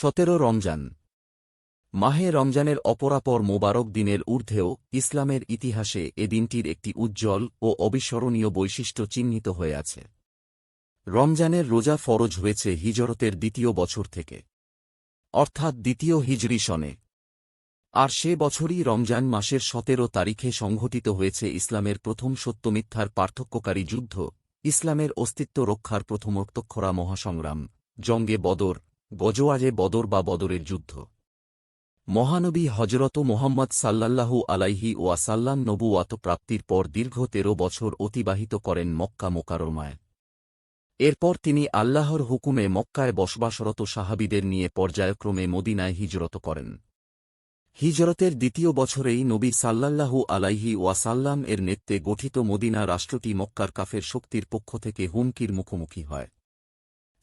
সতেরো রমজান। মাহে রমজানের অপরাপর মোবারক দিনের ঊর্ধ্বেও ইসলামের ইতিহাসে এ দিনটির একটি উজ্জ্বল ও অবিস্মরণীয় বৈশিষ্ট্য চিহ্নিত হয়ে আছে। রমজানের রোজা ফরজ হয়েছে হিজরতের দ্বিতীয় বছর থেকে। অর্থাৎ দ্বিতীয় হিজরি সনে। আর সে বছরই রমজান মাসের সতেরো তারিখে সংঘটিত হয়েছে ইসলামের প্রথম সত্যমিথ্যার পার্থক্যকারী যুদ্ধ, ইসলামের অস্তিত্ব রক্ষার প্রথমোক্তক্ষরা মহাসংগ্রাম, জঙ্গে বদর গজওয়াজে বদর বা বদরের যুদ্ধ। মহানবী হজরত মোহাম্মদ সাল্লাল্লাহু আলাইহি ওয়াসাল্লাম নবুয়াত প্রাপ্তির পর দীর্ঘ তেরো বছর অতিবাহিত করেন মক্কা মোকারমায় এরপর তিনি আল্লাহর হুকুমে মক্কায় বসবাসরত সাহাবিদের নিয়ে পর্যায়ক্রমে মদিনায় হিজরত করেন। হিজরতের দ্বিতীয় বছরেই নবী সাল্লাল্লাহু আলাইহি ওয়াসাল্লাম এর নেতৃত্বে গঠিত মদিনা রাষ্ট্রটি মক্কার কাফের শক্তির পক্ষ থেকে হুমকির মুখোমুখি হয়।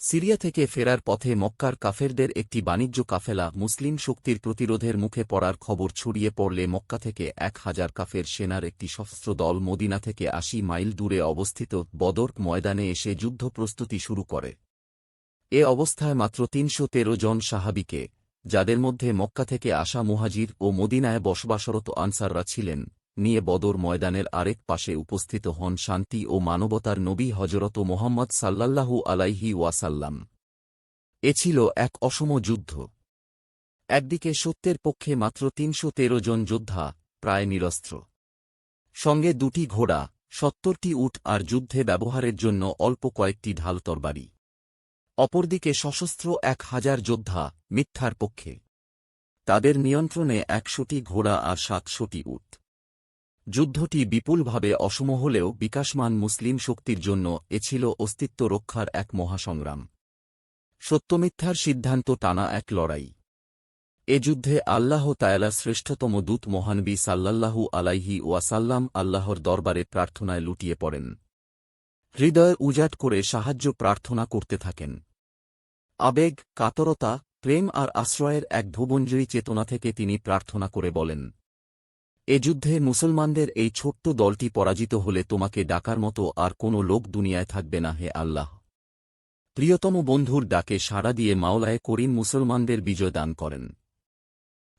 সিরিয়া থেকে ফেরার পথে মক্কার কাফেরদের একটি বাণিজ্য কাফেলা মুসলিম শক্তির প্রতিরোধের মুখে পড়ার খবর ছড়িয়ে পড়লে মক্কা থেকে এক হাজার কাফের সেনার একটি সশস্ত্র দল মদিনা থেকে আশি মাইল দূরে অবস্থিত বদর্ক ময়দানে এসে যুদ্ধ প্রস্তুতি শুরু করে। এ অবস্থায় মাত্র তিনশো তেরো জন সাহাবিকে, যাদের মধ্যে মক্কা থেকে আসা মুহাজির ও মদিনায় বসবাসরত আনসাররা ছিলেন নিয়ে বদর ময়দানের আরেক পাশে উপস্থিত হন শান্তি ও মানবতার নবী হজরত মোহাম্মদ সাল্লাল্লাহু আলাইহি ওয়াসাল্লাম। এ ছিল এক অসম যুদ্ধ। একদিকে সত্যের পক্ষে মাত্র তিনশো তেরো জন যোদ্ধা, প্রায় নিরস্ত্র। সঙ্গে দুটি ঘোড়া, সত্তরটি উট আর যুদ্ধে ব্যবহারের জন্য অল্প কয়েকটি ঢাল তরবারি। অপরদিকে সশস্ত্র এক হাজার যোদ্ধা, মিথ্যার পক্ষে। তাদের নিয়ন্ত্রণে একশোটি ঘোড়া আর সাতশোটি উট। যুদ্ধটি বিপুলভাবে অসম হলেও বিকাশমান মুসলিম শক্তির জন্য এ ছিল অস্তিত্ব রক্ষার এক মহাসংগ্রাম। সত্যমিথ্যার সিদ্ধান্ত টানা এক লড়াই। এ যুদ্ধে আল্লাহ তায়ালা শ্রেষ্ঠতম দূত মহানবী সাল্লাল্লাহু আলাইহি ওয়াসাল্লাম আল্লাহর দরবারে প্রার্থনায় লুটিয়ে পড়েন। হৃদয় উজাট করে সাহায্য প্রার্থনা করতে থাকেন। আবেগ, কাতরতা, প্রেম আর আশ্রয়ের এক ভুবঞ্জয়ী চেতনা থেকে তিনি প্রার্থনা করে বলেন এ যুদ্ধে মুসলমানদের এই ছোট্ট দলটি পরাজিত হলে তোমাকে ডাকার মতো আর কোনো লোক দুনিয়ায় থাকবে না হে আল্লাহ। প্রিয়তম বন্ধুর ডাকে সাড়া দিয়ে মাওলায় করিম মুসলমানদের বিজয় দান করেন।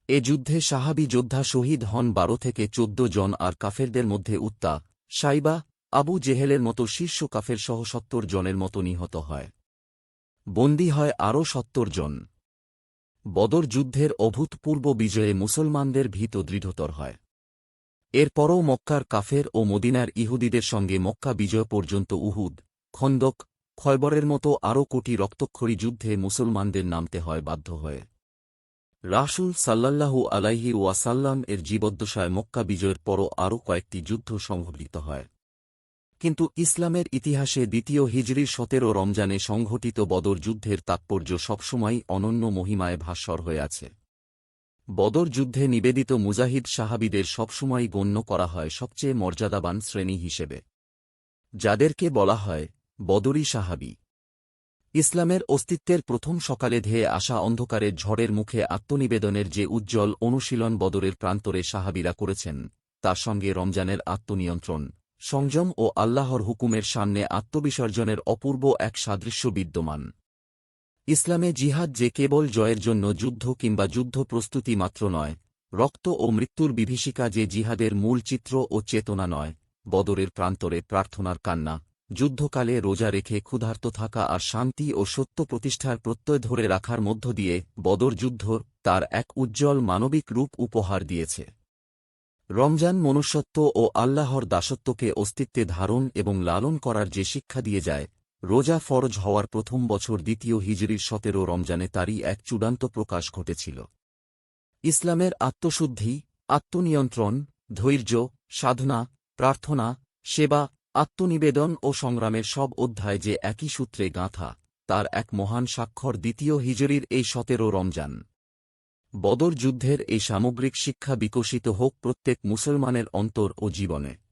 এ যুদ্ধে সাহাবি যোদ্ধা শহীদ হন বারো থেকে চোদ্দ জন আর কাফেরদের মধ্যে উত্তা, সাইবা, আবু জেহেলের মতো শীর্ষ কাফের সহ সত্তর জনের মতো নিহত হয়। বন্দী হয় আরও সত্তর জন। বদর যুদ্ধের অভূতপূর্ব বিজয়ে মুসলমানদের ভীত দৃঢ়তর হয়। এরপরও মক্কার কাফের ও মদিনার ইহুদিদের সঙ্গে মক্কা বিজয় পর্যন্ত উহুদ, খন্দক, খয়বরের মতো আরও কোটি রক্তক্ষরী যুদ্ধে মুসলমানদের নামতে হয় বাধ্য হয়ে। রাসুল সাল্লাল্লাহু আলাইহি ওয়াসাল্লাম এর জীবদ্দশায় মক্কা বিজয়ের পরও আরও কয়েকটি যুদ্ধ সংঘটিত হয়। কিন্তু ইসলামের ইতিহাসে দ্বিতীয় হিজরির সতেরো রমজানে সংঘটিত বদর যুদ্ধের তাৎপর্য সবসময়ই অনন্য মহিমায় ভাস্বর হয়ে আছে। বদর যুদ্ধে নিবেদিত মুজাহিদ সাহাবিদের সবসময়ই গণ্য করা হয় সবচেয়ে মর্যাদাবান শ্রেণি হিসেবে। যাদেরকে বলা হয় বদরি সাহাবি। ইসলামের অস্তিত্বের প্রথম সকালে ধেয়ে আসা অন্ধকারের ঝড়ের মুখে আত্মনিবেদনের যে উজ্জ্বল অনুশীলন বদরের প্রান্তরে সাহাবিরা করেছেন, তার সঙ্গে রমজানের আত্মনিয়ন্ত্রণ, সংযম ও আল্লাহর হুকুমের সামনে আত্মবিসর্জনের অপূর্ব এক সাদৃশ্য বিদ্যমান। ইসলামে জিহাদ যে কেবল জয়ের জন্য যুদ্ধ কিংবা যুদ্ধ প্রস্তুতি মাত্র নয়, রক্ত ও মৃত্যুর বিভীষিকা যে জিহাদের মূল চিত্র ও চেতনা নয়, বদরের প্রান্তরে প্রার্থনার কান্না, যুদ্ধকালে রোজা রেখে ক্ষুধার্ত থাকা আর শান্তি ও সত্য প্রতিষ্ঠার প্রত্যয় ধরে রাখার মধ্য দিয়ে বদর যুদ্ধ তার এক উজ্জ্বল মানবিক রূপ উপহার দিয়েছে। রমজান মনুষ্যত্ব ও আল্লাহর দাসত্বকে অস্তিত্বে ধারণ এবং লালন করার যে শিক্ষা দিয়ে যায় রোজা ফরজ হওয়ার প্রথম বছর দ্বিতীয় হিজরির সতেরো রমজানে তারই এক চূড়ান্ত প্রকাশ ঘটেছিল। ইসলামের আত্মশুদ্ধি, আত্মনিয়ন্ত্রণ, ধৈর্য, সাধনা, প্রার্থনা, সেবা, আত্মনিবেদন ও সংগ্রামের সব অধ্যায় যে একই সূত্রে গাঁথা, তার এক মহান স্বাক্ষর দ্বিতীয় হিজরির এই সতেরো রমজান। বদর যুদ্ধের এই সামগ্রিক শিক্ষা বিকশিত হোক প্রত্যেক মুসলমানের অন্তর ও জীবনে।